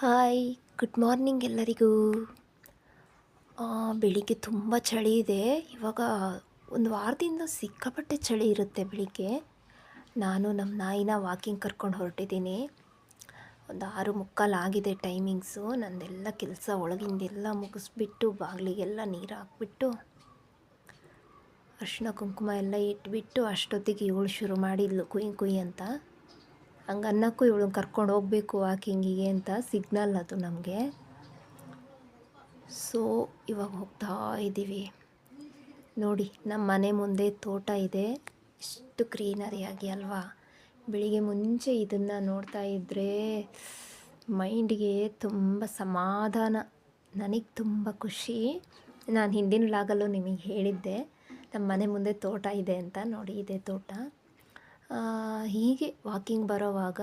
Hi good morning ಎಲ್ಲರಿಗೂ. ಬೆಳಿಗ್ಗೆ ತುಂಬ ಚಳಿ ಇದೆ. ಇವಾಗ ಒಂದು ವಾರದಿಂದ ಸಿಕ್ಕಾಪಟ್ಟೆ ಚಳಿ ಇರುತ್ತೆ ಬೆಳಿಗ್ಗೆ. ನಾನು ನಮ್ಮ ನಾಯಿನ ವಾಕಿಂಗ್ ಕರ್ಕೊಂಡು ಹೊರಟಿದ್ದೀನಿ. ಒಂದು ಆರು ಮುಕ್ಕಾಲು ಆಗಿದೆ ಟೈಮಿಂಗ್ಸು ನಂದೆಲ್ಲ ಕೆಲಸ ಒಳಗಿಂದೆಲ್ಲ ಮುಗಿಸ್ಬಿಟ್ಟು ಬಾಗಿಲಿಗೆಲ್ಲ ನೀರು ಹಾಕ್ಬಿಟ್ಟು ಅರಿಶಿನ ಕುಂಕುಮ ಎಲ್ಲ ಇಟ್ಬಿಟ್ಟು ಅಷ್ಟೊತ್ತಿಗೆ ಏಳು ಶುರು ಮಾಡಿದ್ಲು ಕುಯ್ ಕುಯ್ ಅಂತ. ಹಂಗೆ ಅನ್ನಕ್ಕೂ ಇವಳು ಕರ್ಕೊಂಡು ಹೋಗಬೇಕು ವಾಕಿಂಗಿಗೆ ಅಂತ ಸಿಗ್ನಲ್ ಅದು ನಮಗೆ. ಸೊ ಇವಾಗ ಹೋಗ್ತಾ ಇದ್ದೀವಿ ನೋಡಿ ನಮ್ಮ ಮನೆ ಮುಂದೆ ತೋಟ ಇದೆ. ಎಷ್ಟು ಗ್ರೀನರಿಯಾಗಿ ಅಲ್ವಾ? ಬೆಳಿಗ್ಗೆ ಮುಂಚೆ ಇದನ್ನು ನೋಡ್ತಾ ಇದ್ದರೆ ಮೈಂಡಿಗೆ ತುಂಬ ಸಮಾಧಾನ. ನನಗೆ ತುಂಬ ಖುಷಿ. ನಾನು ಹಿಂದಿನ ಲಾಗಲ್ಲೂ ನಿಮಗೆ ಹೇಳಿದ್ದೆ. ನಮ್ಮ ಮನೆ ಮುಂದೆ ತೋಟ ಇದೆ ಅಂತ. ನೋಡಿ, ಇದೆ ತೋಟ. ಹೀಗೆ ವಾಕಿಂಗ್ ಬರೋವಾಗ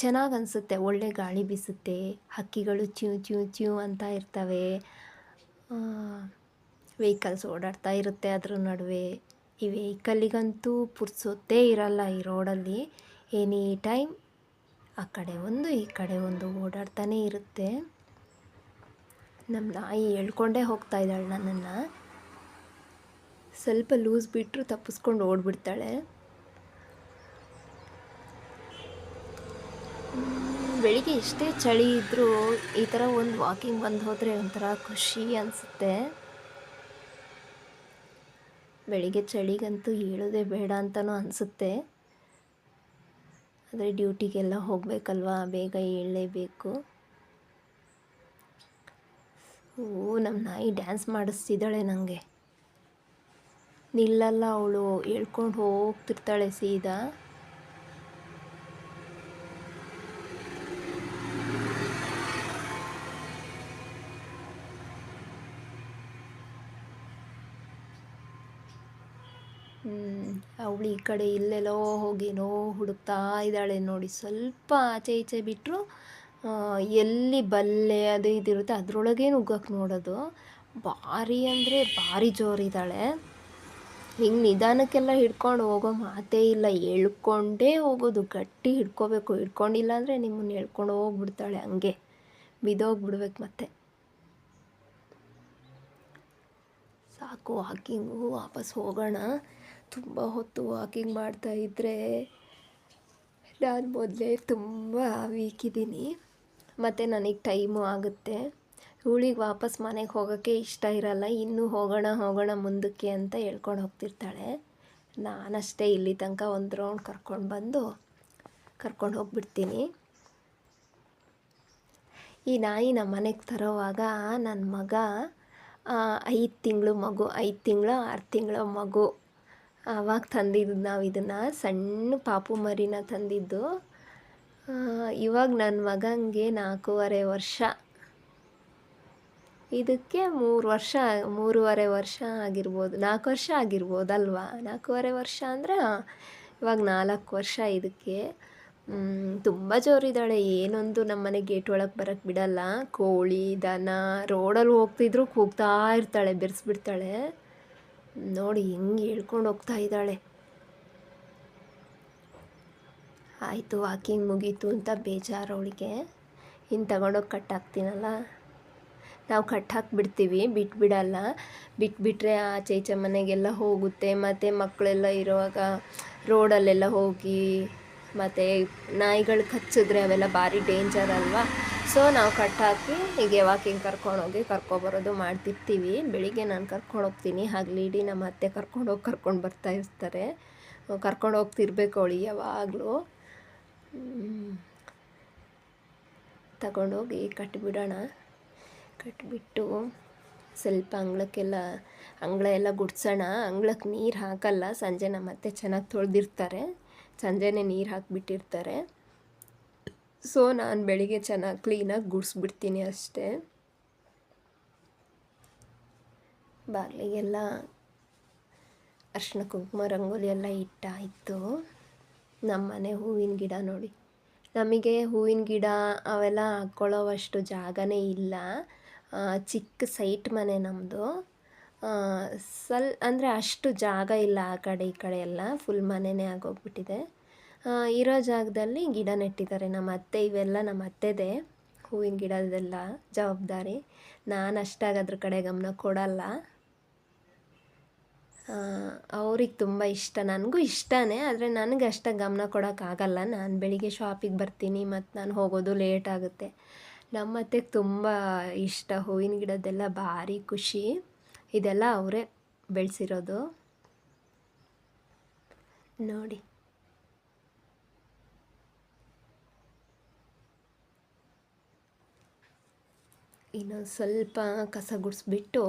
ಚೆನ್ನಾಗಿ ಅನಿಸುತ್ತೆ. ಒಳ್ಳೆ ಗಾಳಿ ಬೀಸುತ್ತೆ, ಹಕ್ಕಿಗಳು ಚ್ಯೂ ಚ್ಯೂ ಚ್ಯೂ ಅಂತ ಇರ್ತವೆ. ವೆಹಿಕಲ್ಸ್ ಓಡಾಡ್ತಾ ಇರುತ್ತೆ ಅದ್ರ ನಡುವೆ. ಈ ವೆಹಿಕಲ್ಲಿಗಂತೂ ಪುರ್ಸೊತ್ತೇ ಇರಲ್ಲ ಈ ರೋಡಲ್ಲಿ ಎನಿ ಟೈಮ್ ಆ ಕಡೆ ಒಂದು, ಈ ಕಡೆ ಒಂದು ಓಡಾಡ್ತಾನೇ ಇರುತ್ತೆ. ನಮ್ಮ ನಾಯಿ ಹೇಳ್ಕೊಂಡೇ ಹೋಗ್ತಾ ಇದ್ದಾಳೆ ನನ್ನನ್ನು. ಸ್ವಲ್ಪ ಲೂಸ್ ಬಿಟ್ಟರು ತಪ್ಪಿಸ್ಕೊಂಡು ಓಡ್ಬಿಡ್ತಾಳೆ. ಬೆಳಿಗ್ಗೆ ಎಷ್ಟೇ ಚಳಿ ಇದ್ದರೂ ಈ ಥರ ಒಂದು ವಾಕಿಂಗ್ ಬಂದು ಹೋದರೆ ಒಂಥರ ಖುಷಿ ಅನಿಸುತ್ತೆ. ಬೆಳಿಗ್ಗೆ ಚಳಿಗಂತೂ ಹೇಳೋದೇ ಬೇಡ ಅಂತಲೂ ಅನಿಸುತ್ತೆ. ಆದರೆ ಡ್ಯೂಟಿಗೆಲ್ಲ ಹೋಗಬೇಕಲ್ವಾ? ಬೇಗ ಹೇಳಲೇಬೇಕು ಓ ನಮ್ಮ ನಾಯಿ ಡ್ಯಾನ್ಸ್ ಮಾಡಿಸ್ತಿದ್ದಾಳೆ ನನಗೆ ನಿಲ್ಲಲ್ಲ ಅವಳು, ಹೇಳ್ಕೊಂಡು ಹೋಗ್ತಿರ್ತಾಳೆ ಸೀದಾ. ಅವಳು ಈ ಕಡೆ ಇಲ್ಲೆಲ್ಲೋ ಹೋಗೇನೋ ಹುಡುಕ್ತಾ ಇದ್ದಾಳೆ ನೋಡಿ. ಸ್ವಲ್ಪ ಆಚೆ ಈಚೆ ಬಿಟ್ಟರು ಎಲ್ಲಿ ಬಲ್ಲೆ ಅದು ಇದಿರುತ್ತೆ ಅದರೊಳಗೆ ನುಗ್ಗಕ್ಕೆ ನೋಡೋದು. ಭಾರಿ ಅಂದರೆ ಭಾರಿ ಜೋರಿದ್ದಾಳೆ. ಹಿಂಗೆ ನಿಧಾನಕ್ಕೆಲ್ಲ ಹಿಡ್ಕೊಂಡು ಹೋಗೋ ಮಾತೇ ಇಲ್ಲ. ಎಳ್ಕೊಂಡೇ ಹೋಗೋದು, ಗಟ್ಟಿ ಹಿಡ್ಕೋಬೇಕು. ಹಿಡ್ಕೊಂಡಿಲ್ಲ ಅಂದರೆ ನಿಮ್ಮನ್ನು ಎಳ್ಕೊಂಡು ಹೋಗ್ಬಿಡ್ತಾಳೆ ಹಂಗೆ. ಬಿದೋಗ್ಬಿಡ್ಬೇಕು ಮತ್ತೆ. ಸಾಕು ವಾಕಿಂಗು ವಾಪಸ್ ಹೋಗೋಣ. ತುಂಬ ಹೊತ್ತು ವಾಕಿಂಗ್ ಮಾಡ್ತಾ ಇದ್ದರೆ ನಾನು ಮೊದಲೇ ತುಂಬ ವೀಕ್ ಇದ್ದೀನಿ. ಮತ್ತು ನನಗೆ ಟೈಮು ಆಗುತ್ತೆ. ಇವಳಿಗೆ ವಾಪಸ್ ಮನೆಗೆ ಹೋಗೋಕ್ಕೆ ಇಷ್ಟ ಇರಲ್ಲ. ಇನ್ನೂ ಹೋಗೋಣ ಹೋಗೋಣ ಮುಂದಕ್ಕೆ ಅಂತ ಹೇಳ್ಕೊಂಡು ಹೋಗ್ತಿರ್ತಾಳೆ. ನಾನಷ್ಟೇ ಇಲ್ಲಿ ತನಕ ಒಂದು ರೌಂಡ್ ಕರ್ಕೊಂಡು ಬಂದು ಕರ್ಕೊಂಡು ಹೋಗ್ಬಿಡ್ತೀನಿ. ಈ ನಾಯಿ ನಮ್ಮ ಮನೆಗೆ ತರೋವಾಗ ನನ್ನ ಮಗ ಐದು ತಿಂಗಳು ಮಗು, ಐದು ತಿಂಗಳು ಆರು ತಿಂಗಳ ಮಗು ಆವಾಗ ತಂದಿದ್ದು ನಾವು ಇದನ್ನು ಸಣ್ಣ ಪಾಪು ಮರಿನ ತಂದಿದ್ದು. ಇವಾಗ ನನ್ನ ಮಗನಿಗೆ ನಾಲ್ಕೂವರೆ ವರ್ಷ. ಇದಕ್ಕೆ ಮೂರು ವರ್ಷ, ಮೂರುವರೆ ವರ್ಷ ಆಗಿರ್ಬೋದು. ನಾಲ್ಕು ವರ್ಷ ಆಗಿರ್ಬೋದಲ್ವಾ? ನಾಲ್ಕೂವರೆ ವರ್ಷ ಅಂದರೆ ಇವಾಗ ನಾಲ್ಕು ವರ್ಷ ಇದಕ್ಕೆ. ತುಂಬ ಜೋರಿದ್ದಾಳೆ. ಏನೊಂದು ನಮ್ಮನೆ ಗೇಟ್ ಒಳಗೆ ಬರೋಕ್ಕೆ ಬಿಡಲ್ಲ. ಕೋಳಿ, ದನ ರೋಡಲ್ಲಿ ಹೋಗ್ತಿದ್ರು ಕೂಗ್ತಾ ಇರ್ತಾಳೆ, ಬೆರೆಸ್ಬಿಡ್ತಾಳೆ. ನೋಡಿ, ಹೆಂಗೆ ಹೇಳ್ಕೊಂಡು ಹೋಗ್ತಾ ಇದ್ದಾಳೆ. ಆಯಿತು ವಾಕಿಂಗ್ ಮುಗೀತು ಅಂತ ಬೇಜಾರು ಅವಳಿಗೆ. ಇನ್ನು ತಗೊಂಡೋಗಿ ಕಟ್ಟಾಕ್ತೀನಲ್ಲ ನಾವು ಕಟ್ ಹಾಕ್ಬಿಡ್ತೀವಿ, ಬಿಟ್ಬಿಡಲ್ಲ. ಬಿಟ್ಬಿಟ್ರೆ ಆಚೆ ಈಚೆ ಮನೆಗೆಲ್ಲ ಹೋಗುತ್ತೆ, ಮತ್ತು ಮಕ್ಕಳೆಲ್ಲ ಇರುವಾಗ ರೋಡಲ್ಲೆಲ್ಲ ಹೋಗಿ, ಮತ್ತು ನಾಯಿಗಳು ಕಚ್ಚಿದ್ರೆ ಅವೆಲ್ಲ ಭಾರಿ ಡೇಂಜರ್ ಅಲ್ವಾ? ಸೊ ನಾವು ಕಟ್ ಹಾಕಿ ಹೀಗೆ ವಾಕಿಂಗ್ ಕರ್ಕೊಂಡೋಗಿ ಕರ್ಕೊಬರೋದು ಮಾಡ್ತಿರ್ತೀವಿ. ಬೆಳಿಗ್ಗೆ ನಾನು ಕರ್ಕೊಂಡು ಹೋಗ್ತೀನಿ. ಹಗಲಿಡೀ ನಮ್ಮ ಅತ್ತೆ ಕರ್ಕೊಂಡೋಗಿ ಕರ್ಕೊಂಡು ಬರ್ತಾ ಇರ್ತಾರೆ. ಕರ್ಕೊಂಡು ಹೋಗ್ತಿರ್ಬೇಕು ಅವಳಿ ಯಾವಾಗಲೂ. ತಗೊಂಡೋಗಿ ಕಟ್ಟಿಬಿಡೋಣ ಕಟ್ಟಿಬಿಟ್ಟು ಸ್ವಲ್ಪ ಅಂಗಳಕ್ಕೆಲ್ಲ, ಅಂಗಳ ಎಲ್ಲ ಗುಡ್ಸೋಣ. ಅಂಗಳಕ್ಕೆ ನೀರು ಹಾಕಲ್ಲ. ಸಂಜೆ ನಮ್ಮ ಅತ್ತೆ ಚೆನ್ನಾಗಿ ತೊಳೆದಿರ್ತಾರೆ. ಸಂಜೆನೇ ನೀರು ಹಾಕಿಬಿಟ್ಟಿರ್ತಾರೆ. ಸೊ ನಾನು ಬೆಳಿಗ್ಗೆ ಚೆನ್ನಾಗಿ ಕ್ಲೀನಾಗಿ ಗುಡಿಸ್ಬಿಡ್ತೀನಿ ಅಷ್ಟೇ. ಬಾಗಿಲಿಗೆಲ್ಲ ಅರ್ಶಿನ ಕುಂಕುಮ, ರಂಗೋಲಿ ಎಲ್ಲ ಇಟ್ಟಾಯಿತು. ನಮ್ಮ ಮನೆ ಹೂವಿನ ಗಿಡ ನೋಡಿ. ನಮಗೆ ಹೂವಿನ ಗಿಡ ಅವೆಲ್ಲ ಹಾಕ್ಕೊಳ್ಳೋವಷ್ಟು ಜಾಗನೇ ಇಲ್ಲ. ಚಿಕ್ಕ ಸೈಟ್ ಮನೆ ನಮ್ಮದು ಸಲ್, ಅಂದರೆ ಅಷ್ಟು ಜಾಗ ಇಲ್ಲ ಆ ಕಡೆ ಈ ಕಡೆ ಎಲ್ಲ. ಫುಲ್ ಮನೆಯೇ ಆಗೋಗ್ಬಿಟ್ಟಿದೆ. ಇರೋ ಜಾಗದಲ್ಲಿ ಗಿಡ ನೆಟ್ಟಿದ್ದಾರೆ. ನಮ್ಮ ಅತ್ತೆ, ಇವೆಲ್ಲ ನಮ್ಮ ಅತ್ತೆದೇ. ಹೂವಿನ ಗಿಡದೆಲ್ಲ ಜವಾಬ್ದಾರಿ. ನಾನು ಅಷ್ಟಾಗಿ ಅದ್ರ ಕಡೆ ಗಮನ ಕೊಡಲ್ಲ. ಅವ್ರಿಗೆ ತುಂಬ ಇಷ್ಟ. ನನಗೂ ಇಷ್ಟನೇ, ಆದರೆ ನನಗೆ ಅಷ್ಟಾಗಿ ಗಮನ ಕೊಡೋಕ್ಕಾಗಲ್ಲ ನಾನು ಬೆಳಿಗ್ಗೆ ಶಾಪಿಗೆ ಬರ್ತೀನಿ, ಮತ್ತು ನಾನು ಹೋಗೋದು ಲೇಟ್ ಆಗುತ್ತೆ. ನಮ್ಮ ಅತ್ತೆಗೆ ತುಂಬ ಇಷ್ಟ. ಹೂವಿನ ಗಿಡದೆಲ್ಲ ಭಾರಿ ಖುಷಿ. ಇದೆಲ್ಲ ಅವರೇ ಬೆಳೆಸಿರೋದು. ನೋಡಿ. ಇನ್ನೊಂದು ಸ್ವಲ್ಪ ಕಸ ಗುಡಿಸ್ಬಿಟ್ಟು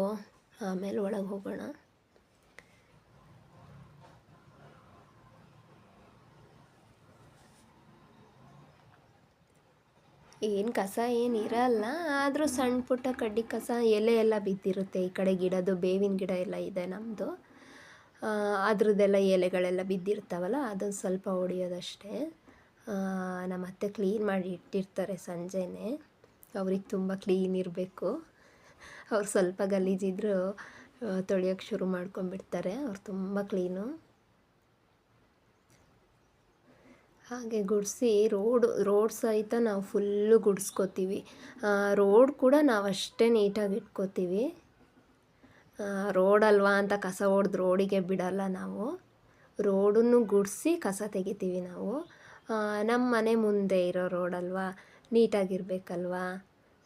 ಆಮೇಲೆ ಒಳಗೆ ಹೋಗೋಣ. ಏನು ಕಸ ಏನು ಇರಲ್ಲ, ಆದರೂ ಸಣ್ಣ ಪುಟ್ಟ ಕಡ್ಡಿ ಕಸ ಎಲೆ ಎಲ್ಲ ಬಿದ್ದಿರುತ್ತೆ ಈ ಕಡೆ ಗಿಡದು ಬೇವಿನ ಗಿಡ ಎಲ್ಲ ಇದೆ ನಮ್ಮದು ಅದ್ರದ್ದೆಲ್ಲ ಎಲೆಗಳೆಲ್ಲ ಬಿದ್ದಿರ್ತಾವಲ್ಲ, ಅದೊಂದು ಸ್ವಲ್ಪ ಹೊಡಿಯೋದಷ್ಟೇ ನಮ್ಮ ಅತ್ತೆ ಕ್ಲೀನ್ ಮಾಡಿ ಇಟ್ಟಿರ್ತಾರೆ ಸಂಜೆನೇ. ಅವ್ರಿಗೆ ತುಂಬ ಕ್ಲೀನ್ ಇರಬೇಕು. ಅವ್ರು ಸ್ವಲ್ಪ ಗಲೀಜಿದ್ರು ತೊಳೆಯೋಕ್ಕೆ ಶುರು ಮಾಡ್ಕೊಂಡ್ಬಿಡ್ತಾರೆ. ಅವ್ರು ತುಂಬ ಕ್ಲೀನು. ಹಾಗೆ ಗುಡಿಸಿ ರೋಡ್ ರೋಡ್ ಸಹಿತ ನಾವು ಫುಲ್ಲು ಗುಡಿಸ್ಕೋತೀವಿ. ರೋಡ್ ಕೂಡ ನಾವು ಅಷ್ಟೇ ನೀಟಾಗಿ ಇಟ್ಕೋತೀವಿ. ರೋಡಲ್ವಾ ಅಂತ ಕಸ ಹೊಡೆದು ರೋಡಿಗೆ ಬಿಡಲ್ಲ ನಾವು. ರೋಡನ್ನು ಗುಡಿಸಿ ಕಸ ತೆಗಿತೀವಿ ನಾವು. ನಮ್ಮ ಮನೆ ಮುಂದೆ ಇರೋ ರೋಡಲ್ವಾ ನೀಟಾಗಿರ್ಬೇಕಲ್ವಾ?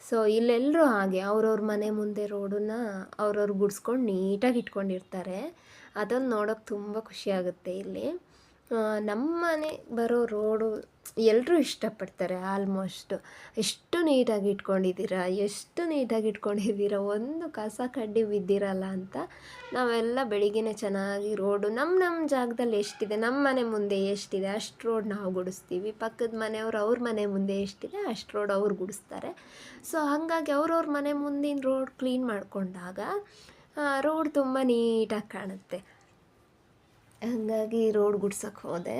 ಸೊ ಇಲ್ಲೆಲ್ಲರೂ ಹಾಗೆ ಅವ್ರವ್ರ ಮನೆ ಮುಂದೆ ರೋಡನ್ನ ಅವ್ರವ್ರು ಗುಡಿಸ್ಕೊಂಡು ನೀಟಾಗಿ ಇಟ್ಕೊಂಡಿರ್ತಾರೆ. ಅದನ್ನು ನೋಡೋಕೆ ತುಂಬ ಖುಷಿಯಾಗುತ್ತೆ ಇಲ್ಲಿ. ನಮ್ಮ ಮನೆ ಬರೋ ರೋಡು ಎಲ್ಲರೂ ಇಷ್ಟಪಡ್ತಾರೆ ಆಲ್ಮೋಸ್ಟ್ ಎಷ್ಟು ನೀಟಾಗಿ ಇಟ್ಕೊಂಡಿದ್ದೀರಾ, ಎಷ್ಟು ನೀಟಾಗಿ ಇಟ್ಕೊಂಡಿದ್ದೀರಾ, ಒಂದು ಕಸ ಕಡ್ಡಿ ಬಿದ್ದಿರಲ್ಲ ಅಂತ ನಾವೆಲ್ಲ ಬೆಳಿಗ್ಗೆ ಚೆನ್ನಾಗಿ ರೋಡು ನಮ್ಮ ನಮ್ಮ ಜಾಗದಲ್ಲಿ ಎಷ್ಟಿದೆ ನಮ್ಮ ಮನೆ ಮುಂದೆ ಎಷ್ಟಿದೆ, ಅಷ್ಟು ರೋಡ್ ನಾವು ಗುಡಿಸ್ತೀವಿ. ಪಕ್ಕದ ಮನೆಯವ್ರು ಅವ್ರ ಮನೆ ಮುಂದೆ ಎಷ್ಟಿದೆ, ಅಷ್ಟು ರೋಡ್ ಅವ್ರು ಗುಡಿಸ್ತಾರೆ. ಸೊ ಹಾಗಾಗಿ ಅವ್ರವ್ರ ಮನೆ ಮುಂದಿನ ರೋಡ್ ಕ್ಲೀನ್ ಮಾಡಿಕೊಂಡಾಗ ರೋಡ್ ತುಂಬ ನೀಟಾಗಿ ಕಾಣುತ್ತೆ. ಹಾಗಾಗಿ ರೋಡ್ ಗುಡ್ಸೋಕ್ಕೆ ಹೋದೆ.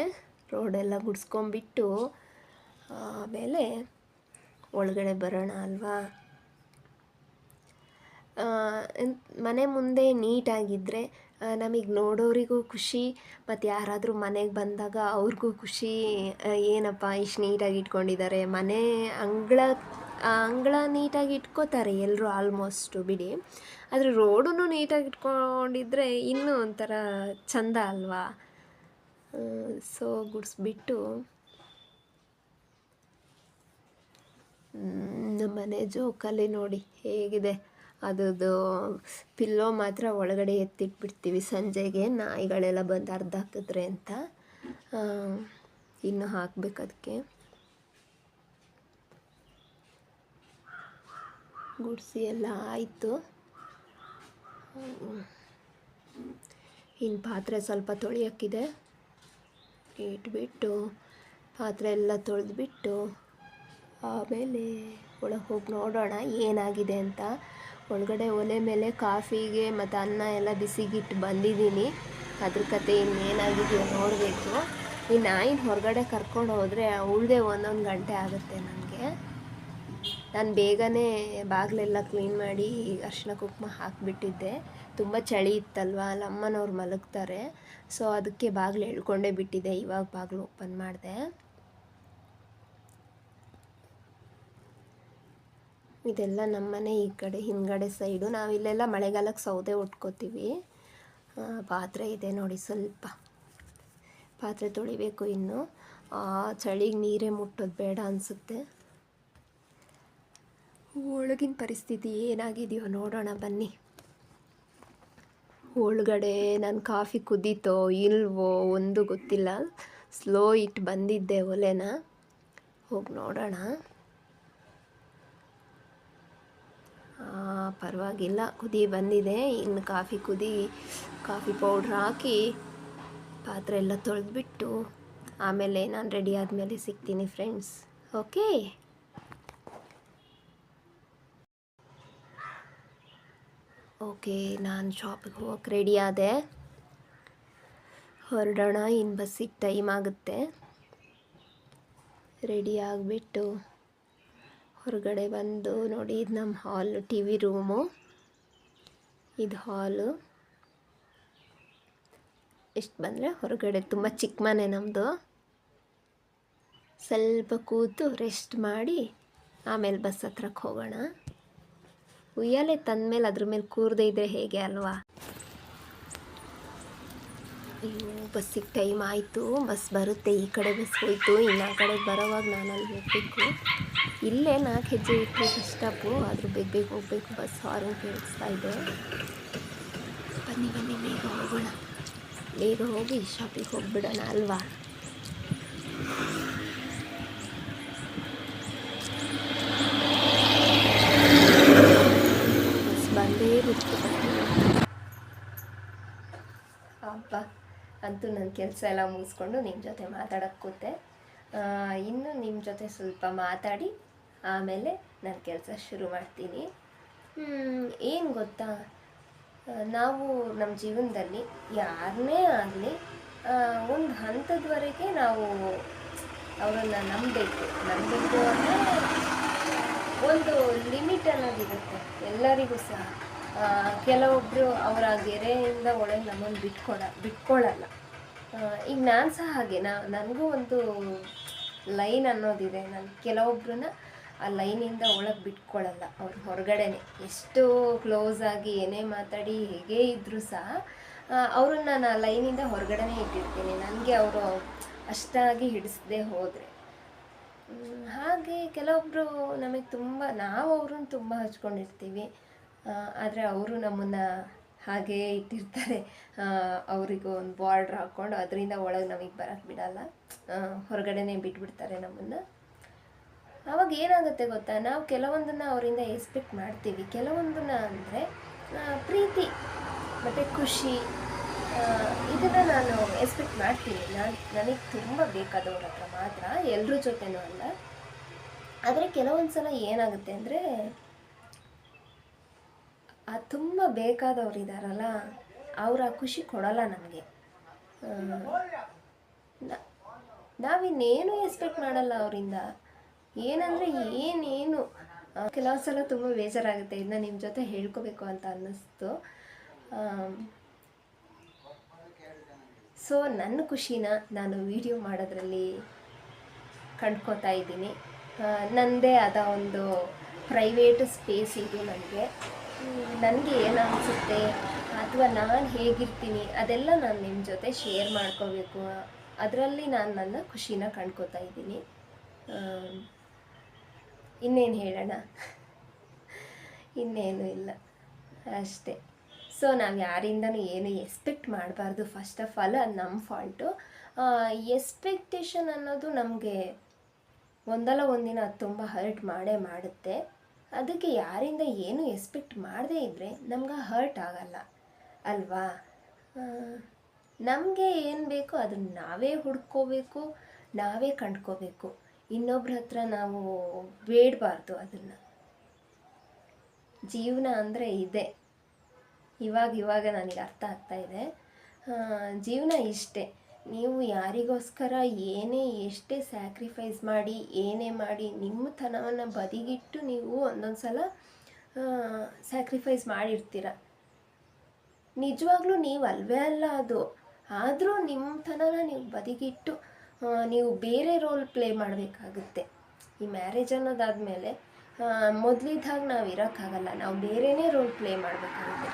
ರೋಡೆಲ್ಲ ಗುಡ್ಸ್ಕೊಂಬಿಟ್ಟು ಆಮೇಲೆ ಒಳಗಡೆ ಬರೋಣ ಅಲ್ವಾ? ಮನೆ ಮುಂದೆ ನೀಟಾಗಿದ್ದರೆ ನಮಗೆ ನೋಡೋರಿಗೂ ಖುಷಿ ಮತ್ತು ಯಾರಾದರೂ ಮನೆಗೆ ಬಂದಾಗ ಅವ್ರಿಗೂ ಖುಷಿ ಏನಪ್ಪ ಇಷ್ಟು ನೀಟಾಗಿ ಇಟ್ಕೊಂಡಿದ್ದಾರೆ ಮನೆ ಅಂಗಳ ಅಂಗಳ ನೀಟಾಗಿ ಇಟ್ಕೋತಾರೆ ಎಲ್ಲರೂ ಆಲ್ಮೋಸ್ಟು ಬಿಡಿ. ಆದರೆ ರೋಡನ್ನು ನೀಟಾಗಿ ಇಟ್ಕೊಂಡಿದ್ರೆ ಇನ್ನೂ ಒಂಥರ ಚಂದ ಅಲ್ವಾ? ಸೊ ಗುಡಿಸ್ಬಿಟ್ಟು ನಮ್ಮ ಮನೆ ಜೋಕಲ್ಲಿ ನೋಡಿ ಹೇಗಿದೆ. ಅದರದ್ದು ಪಿಲ್ಲೋ ಮಾತ್ರ ಒಳಗಡೆ ಎತ್ತಿಟ್ಬಿಡ್ತೀವಿ. ಸಂಜೆಗೆ ನಾಯಿಗಳೆಲ್ಲ ಬಂದು ಅರ್ಧ ಹಾಕಿದ್ರೆ ಅಂತ ಇನ್ನು ಹಾಕ್ಬೇಕು ಅದಕ್ಕೆ ಗುಡಿಸಿ ಎಲ್ಲ ಆಯಿತು. ಇನ್ನು ಪಾತ್ರೆ ಸ್ವಲ್ಪ ತೊಳೆಯೋಕ್ಕಿದೆ ಇಟ್ಬಿಟ್ಟು ಪಾತ್ರೆ ಎಲ್ಲ ತೊಳೆದ್ಬಿಟ್ಟು, ಆಮೇಲೆ ಒಳಗೆ ಹೋಗಿ ನೋಡೋಣ ಏನಾಗಿದೆ ಅಂತ. ಒಳಗಡೆ ಒಲೆ ಮೇಲೆ ಕಾಫಿಗೆ ಮತ್ತು ಅನ್ನ ಎಲ್ಲ ಬಿಸಿಗಿಟ್ಟು ಬಂದಿದ್ದೀನಿ. ಅದ್ರ ಕತೆ ಇನ್ನೇನಾಗಿದೆ ನೋಡಬೇಕು. ಈ ನಾಯಿನ ಹೊರಗಡೆ ಕರ್ಕೊಂಡು ಹೋದರೆ ಉಳ್ದೆ ಒಂದೊಂದು ಗಂಟೆ ಆಗುತ್ತೆ ನನಗೆ. ನಾನು ಬೇಗನೆ ಬಾಗಿಲೆಲ್ಲ ಕ್ಲೀನ್ ಮಾಡಿ ಅರ್ಶಿನ ಕುಂಕುಮ ಹಾಕಿಬಿಟ್ಟಿದ್ದೆ. ತುಂಬ ಚಳಿ ಇತ್ತಲ್ವ? ಅಮ್ಮನವ್ರು ಮಲಗ್ತಾರೆ. ಸೊ ಅದಕ್ಕೆ ಬಾಗಿಲು ಎಳ್ಕೊಂಡೇ ಬಿಟ್ಟಿದೆ ಇವಾಗ ಬಾಗಿಲು ಓಪನ್ ಮಾಡಿದೆ. ಇದೆಲ್ಲ ನಮ್ಮನೆ ಈ ಕಡೆ, ಹಿಂದ್ಗಡೆ ಸೈಡು ನಾವಿಲ್ಲೆಲ್ಲ ಮಳೆಗಾಲಕ್ಕೆ ಸೌದೆ ಉಟ್ಕೋತೀವಿ. ಪಾತ್ರೆ ಇದೆ ನೋಡಿ ಸ್ವಲ್ಪ. ಪಾತ್ರೆ ತೊಳಿಬೇಕು ಇನ್ನು. ಚಳಿಗೆ ನೀರೇ ಮುಟ್ಟೋದು ಬೇಡ ಅನಿಸುತ್ತೆ. ಒಳಗಿನ ಪರಿಸ್ಥಿತಿ ಏನಾಗಿದೆಯೋ ನೋಡೋಣ ಬನ್ನಿ. ಒಳಗಡೆ ನಾನು ಕಾಫಿ ಕುದೀತೋ ಇಲ್ವೋ ಒಂದು ಗೊತ್ತಿಲ್ಲ. ಸ್ಲೋ ಇಟ್ಟು ಬಂದಿದ್ದೆ ಒಲೆನ. ಹೋಗಿ ನೋಡೋಣ. ಪರವಾಗಿಲ್ಲ. ಕುದಿ ಬಂದಿದೆ. ಇನ್ನು ಕಾಫಿ ಕುದಿ, ಕಾಫಿ ಪೌಡ್ರ್ ಹಾಕಿ ಪಾತ್ರೆ ಎಲ್ಲ ತೊಳೆದ್ಬಿಟ್ಟು ಆಮೇಲೆ ನಾನು ರೆಡಿ ಆದಮೇಲೆ ಸಿಗ್ತೀನಿ ಫ್ರೆಂಡ್ಸ್ ಓಕೆ ಓಕೆ, ನಾನು ಶಾಪಿಗೆ ಹೋಗಕ್ಕೆ ರೆಡಿ ಆದೆ. ಹೊರಡೋಣ ಇನ್ನು ಬಸ್ಸಿಗೆ ಟೈಮ್ ಆಗುತ್ತೆ. ರೆಡಿ ಆಗಿಬಿಟ್ಟು ಹೊರಗಡೆ ಬಂದು ನೋಡಿ, ಇದು ನಮ್ಮ ಹಾಲು ಟಿ ವಿ ರೂಮು ಇದು ಹಾಲು ಎಷ್ಟು ಬಂದರೆ ಹೊರಗಡೆ, ತುಂಬ ಚಿಕ್ಕ ಮನೆ ನಮ್ಮದು ಸ್ವಲ್ಪ ಕೂತು ರೆಸ್ಟ್ ಮಾಡಿ, ಆಮೇಲೆ ಬಸ್ ಹತ್ರಕ್ಕೆ ಹೋಗೋಣ. ಉಯ್ಯಾಲೆ ತಂದಮೇಲೆ ಅದ್ರ ಮೇಲೆ ಕೂರದೇ ಇದ್ರೆ ಹೇಗೆ ಅಲ್ವಾ? ಅಯ್ಯೋ, ಬಸ್ಸಿಗೆ ಟೈಮ್ ಆಯಿತು. ಬಸ್ ಬರುತ್ತೆ, ಈ ಕಡೆ ಬಸ್ ಹೋಯ್ತು, ಇನ್ನು ಆ ಕಡೆ ಬರೋವಾಗ ನಾನು ಅಲ್ಲಿ ಹೋಗಬೇಕು. ಇಲ್ಲೇ ನಾಲ್ಕು ಹೆಜ್ಜೆ ಇಟ್ಟರೆ ಬಸ್ ಸ್ಟಾಪು, ಆದರೂ ಬೇಗ ಬೇಗ ಹೋಗಬೇಕು. ಬಸ್ ಹಾರ್ನ್ ಕೇಳಿಸ್ತಾ ಇದೆ. ಬನ್ನಿ ಬನ್ನಿ, ಬೇಗ ಹೋಗೋಣ. ಬೇಗ ಹೋಗಿ ಶಾಪಿಗೆ ಹೋಗ್ಬಿಡೋಣ ಅಲ್ವಾ ಬಸ್ ಬಂದೇ ಬಿಟ್ಟು ಹಬ್ಬ ಅಂತೂ ನನ್ನ ಕೆಲಸ ಎಲ್ಲ ಮುಗಿಸ್ಕೊಂಡು ನಿಮ್ಮ ಜೊತೆ ಮಾತಾಡೋಕ್ಕೆ ಕೂತೆ. ಇನ್ನು ನಿಮ್ಮ ಜೊತೆ ಸ್ವಲ್ಪ ಮಾತಾಡಿ, ಆಮೇಲೆ ನನ್ನ ಕೆಲಸ ಶುರು ಮಾಡ್ತೀನಿ. ಏನು ಗೊತ್ತಾ? ನಾವು ನಮ್ಮ ಜೀವನದಲ್ಲಿ ಯಾರನ್ನೇ ಆಗಲಿ ಒಂದು ಹಂತದವರೆಗೆ ನಾವು ಅವರನ್ನು ನಂಬಬೇಕು. ನಂಬಬೇಕು ಅಂದರೆ ಒಂದು ಲಿಮಿಟ್ ಅನ್ನೋದಿರುತ್ತೆ. ಎಲ್ಲರಿಗೂ ಸಹ. ಕೆಲವೊಬ್ಬರು ಅವರ ಗೆರೆಯಿಂದ ಒಳಗೆ ನಮ್ಮನ್ನು ಬಿಟ್ಕೊಡ ಬಿಟ್ಕೊಳ್ಳಲ್ಲ ಈಗ ನಾನು ಸಹ ಹಾಗೆ, ನಾ, ನನಗೂ ಒಂದು ಲೈನ್ ಅನ್ನೋದಿದೆ. ನಾನು ಕೆಲವೊಬ್ರನ್ನ ಆ ಲೈನಿಂದ ಒಳಗೆ ಬಿಟ್ಕೊಳ್ಳಲ್ಲ ಅವ್ರ ಹೊರಗಡೆನೆ ಎಷ್ಟು ಕ್ಲೋಸ್ ಆಗಿ ಏನೇ ಮಾತಾಡಿ ಹೇಗೆ ಇದ್ದರೂ ಸಹ ಅವ್ರನ್ನ ನಾನು ಆ ಲೈನಿಂದ ಹೊರಗಡೆನೇ ಇಟ್ಟಿರ್ತೀನಿ. ನನಗೆ ಅವರು ಅಷ್ಟಾಗಿ ಹಿಡಿಸದೆ ಹೋದರೆ. ಹಾಗೆ ಕೆಲವೊಬ್ಬರು ನಮಗೆ ತುಂಬ, ನಾವು ಅವ್ರನ್ನ ತುಂಬ ಹಚ್ಕೊಂಡಿರ್ತೀವಿ. ಆದರೆ ಅವರು ನಮ್ಮನ್ನು ಹಾಗೇ ಇಟ್ಟಿರ್ತಾರೆ. ಅವರಿಗೂ ಒಂದು ಬಾರ್ಡ್ರ್ ಹಾಕ್ಕೊಂಡು ಅದರಿಂದ ಒಳಗೆ ನಮಗೆ ಬರೋಕ್ಕೆ ಬಿಡಲ್ಲ. ಹೊರಗಡೆನೇ ಬಿಟ್ಬಿಡ್ತಾರೆ ನಮ್ಮನ್ನು. ಆವಾಗ ಏನಾಗುತ್ತೆ ಗೊತ್ತಾ? ನಾವು ಕೆಲವೊಂದನ್ನ ಅವರಿಂದ ಎಕ್ಸ್ಪೆಕ್ಟ್ ಮಾಡ್ತೀವಿ. ಕೆಲವೊಂದನ್ನ ಅಂದರೆ ಪ್ರೀತಿ, ಮತ್ತು ಖುಷಿ ಇದನ್ನು ನಾನು ಎಕ್ಸ್ಪೆಕ್ಟ್ ಮಾಡ್ತೀನಿ. ನಾನು, ನನಗೆ ತುಂಬ ಬೇಕಾದವ್ರ ಹತ್ರ ಮಾತ್ರ ಎಲ್ಲರ ಜೊತೆನೂ ಅಲ್ಲ. ಆದರೆ ಕೆಲವೊಂದು ಸಲ ಏನಾಗುತ್ತೆ ಅಂದರೆ ತುಂಬ ಬೇಕಾದವ್ರು ಇದ್ದಾರಲ್ಲ ಅವ್ರ ಆ ಖುಷಿ ಕೊಡಲ್ಲ ನಮಗೆ. ನಾವಿನ್ನೇನು ಎಕ್ಸ್ಪೆಕ್ಟ್ ಮಾಡಲ್ಲ ಅವರಿಂದ. ಏನಂದರೆ ಏನೇನು ಕೆಲವು ಸಲ ತುಂಬ ಬೇಜಾರಾಗುತ್ತೆ ಇದನ್ನ ನಿಮ್ಮ ಜೊತೆ ಹೇಳ್ಕೋಬೇಕು ಅಂತ ಅನ್ನಿಸ್ತು. ಸೊ, ನನ್ನ ಖುಷಿನ ನಾನು ವಿಡಿಯೋ ಮಾಡೋದ್ರಲ್ಲಿ ಕಂಡ್ಕೋತಾ ಇದ್ದೀನಿ. ನನ್ನದೇ ಆದ ಒಂದು ಪ್ರೈವೇಟ್ ಸ್ಪೇಸ್ ಇದು ನನಗೆ. ನನಗೆ ಏನು ಅನಿಸುತ್ತೆ ಅಥವಾ ನಾನು ಹೇಗಿರ್ತೀನಿ ಅದೆಲ್ಲ ನಾನು ನಿಮ್ಮ ಜೊತೆ ಶೇರ್ ಮಾಡ್ಕೋಬೇಕು. ಅದರಲ್ಲಿ ನಾನು ನನ್ನ ಖುಷಿನ ಕಂಡ್ಕೋತಾ ಇದ್ದೀನಿ. ಇನ್ನೇನು ಹೇಳೋಣ? ಇನ್ನೇನು ಇಲ್ಲ. ಅಷ್ಟೇ. ಸೊ ನಾವು ಯಾರಿಂದನೂ ಏನು ಎಕ್ಸ್ಪೆಕ್ಟ್ ಮಾಡಬಾರ್ದು ಫಸ್ಟ್ ಆಫ್ ಆಲ್ ಅದು ನಮ್ಮ ಫಾಲ್ಟು ಎಕ್ಸ್ಪೆಕ್ಟೇಷನ್ ಅನ್ನೋದು ನಮಗೆ ಒಂದಲ್ಲ ಒಂದಿನ ಅದು ತುಂಬ ಹರ್ಟ್ ಮಾಡೇ ಮಾಡುತ್ತೆ. ಅದಕ್ಕೆ ಯಾರಿಂದ ಏನು ಎಕ್ಸ್ಪೆಕ್ಟ್ ಮಾಡದೇ ಇದ್ದರೆ ನಮ್ಗೆ ಹರ್ಟ್ ಆಗಲ್ಲ. ಅಲ್ವಾ? ನಮಗೆ ಏನು ಬೇಕೋ ಅದನ್ನು ನಾವೇ ಹುಡ್ಕೋಬೇಕು, ನಾವೇ ಕಂಡ್ಕೋಬೇಕು. ಇನ್ನೊಬ್ರ ಹತ್ರ ನಾವು ಬೇಡಬಾರ್ದು ಅದನ್ನು. ಜೀವನ ಅಂದರೆ ಇದೆ. ಇವಾಗ ಇವಾಗ ನನಗೆ ಅರ್ಥ ಆಗ್ತಾ ಇದೆ. ಜೀವನ ಇಷ್ಟೇ. ನೀವು ಯಾರಿಗೋಸ್ಕರ ಏನೇ ಎಷ್ಟೇ ಸ್ಯಾಕ್ರಿಫೈಸ್ ಮಾಡಿ, ಏನೇ ಮಾಡಿ ನಿಮ್ಮ ತನವನ್ನು ಬದಿಗಿಟ್ಟು ನೀವು ಒಂದೊಂದು ಸಲ ಸ್ಯಾಕ್ರಿಫೈಸ್ ಮಾಡಿರ್ತೀರ. ನಿಜವಾಗ್ಲೂ ನೀವು ಅಲ್ವೇ ಅಲ್ಲ ಅದು. ಆದರೂ ನಿಮ್ಮ ತನನ ನೀವು ಬದಿಗಿಟ್ಟು ನೀವು ಬೇರೆ ರೋಲ್ ಪ್ಲೇ ಮಾಡಬೇಕಾಗುತ್ತೆ. ಈ ಮ್ಯಾರೇಜ್ ಅನ್ನೋದಾದಮೇಲೆ ಮೊದಲಿದ್ದಾಗ ನಾವು ಇರೋಕ್ಕಾಗಲ್ಲ. ನಾವು ಬೇರೆಯೇ ರೋಲ್ ಪ್ಲೇ ಮಾಡಬೇಕಾಗುತ್ತೆ.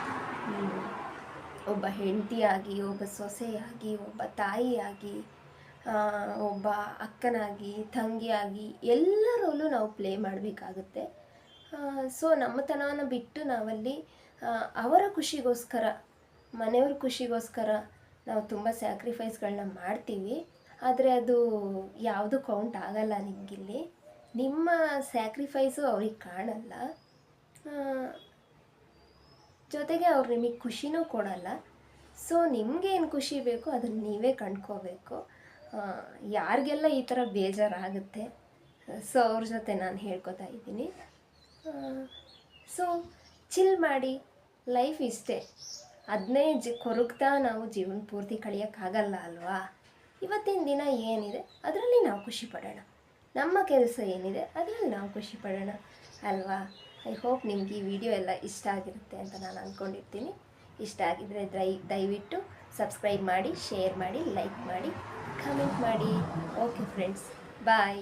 ಒಬ್ಬ ಹೆಂಡತಿಯಾಗಿ, ಒಬ್ಬ ಸೊಸೆಯಾಗಿ, ಒಬ್ಬ ತಾಯಿಯಾಗಿ ಒಬ್ಬ ಅಕ್ಕನಾಗಿ, ತಂಗಿಯಾಗಿ ಎಲ್ಲರಲ್ಲೂ ರೋಲು ನಾವು ಪ್ಲೇ ಮಾಡಬೇಕಾಗುತ್ತೆ. ಸೊ ನಮ್ಮತನವನ್ನು ಬಿಟ್ಟು ನಾವಲ್ಲಿ ಅವರ ಖುಷಿಗೋಸ್ಕರ, ಮನೆಯವ್ರ ಖುಷಿಗೋಸ್ಕರ ನಾವು ತುಂಬ ಸ್ಯಾಕ್ರಿಫೈಸ್ಗಳನ್ನ ಮಾಡ್ತೀವಿ. ಆದರೆ ಅದು ಯಾವುದು ಕೌಂಟ್ ಆಗಲ್ಲ ನಿಮಗಿಲ್ಲಿ. ನಿಮ್ಮ ಸ್ಯಾಕ್ರಿಫೈಸು ಅವ್ರಿಗೆ ಕಾಣಲ್ಲ. ಜೊತೆಗೆ ಅವ್ರು ನಿಮಗೆ ಖುಷಿನೂ ಕೊಡಲ್ಲ. ಸೊ ನಿಮಗೆ ಏನು ಖುಷಿ ಬೇಕೋ ಅದನ್ನು ನೀವೇ ಕಂಡ್ಕೋಬೇಕು. ಯಾರಿಗೆಲ್ಲ ಈ ಥರ ಬೇಜಾರಾಗುತ್ತೆ? ಸೊ ಅವ್ರ ಜೊತೆ ನಾನು ಹೇಳ್ಕೊತಾ ಇದ್ದೀನಿ. ಸೊ ಚಿಲ್ ಮಾಡಿ. ಲೈಫ್ ಇಷ್ಟೇ. ಅದನ್ನೇ ಜಿ, ಕೊರಗ್ತಾ ನಾವು ಜೀವನ ಪೂರ್ತಿ ಕಳಿಯೋಕ್ಕಾಗಲ್ಲ ಅಲ್ವಾ? ಇವತ್ತಿನ ದಿನ ಏನಿದೆ? ಅದರಲ್ಲಿ ನಾವು ಖುಷಿ ಪಡೋಣ. ನಮ್ಮ ಕೆಲಸ ಏನಿದೆ? ಅದರಲ್ಲಿ ನಾವು ಖುಷಿ ಪಡೋಣ. ಅಲ್ವಾ? ಐ ಹೋಪ್ ನಿಮ್ಗೆ ಈ ವಿಡಿಯೋ ಎಲ್ಲ ಇಷ್ಟ ಆಗಿರುತ್ತೆ ಅಂತ ನಾನು ಅಂದ್ಕೊಂಡಿರ್ತೀನಿ ಇಷ್ಟ ಆಗಿದ್ದರೆ ದೈ, ದಯವಿಟ್ಟು ಸಬ್ಸ್ಕ್ರೈಬ್ ಮಾಡಿ ಶೇರ್ ಮಾಡಿ ಲೈಕ್ ಮಾಡಿ ಕಮೆಂಟ್ ಮಾಡಿ. Okay friends bye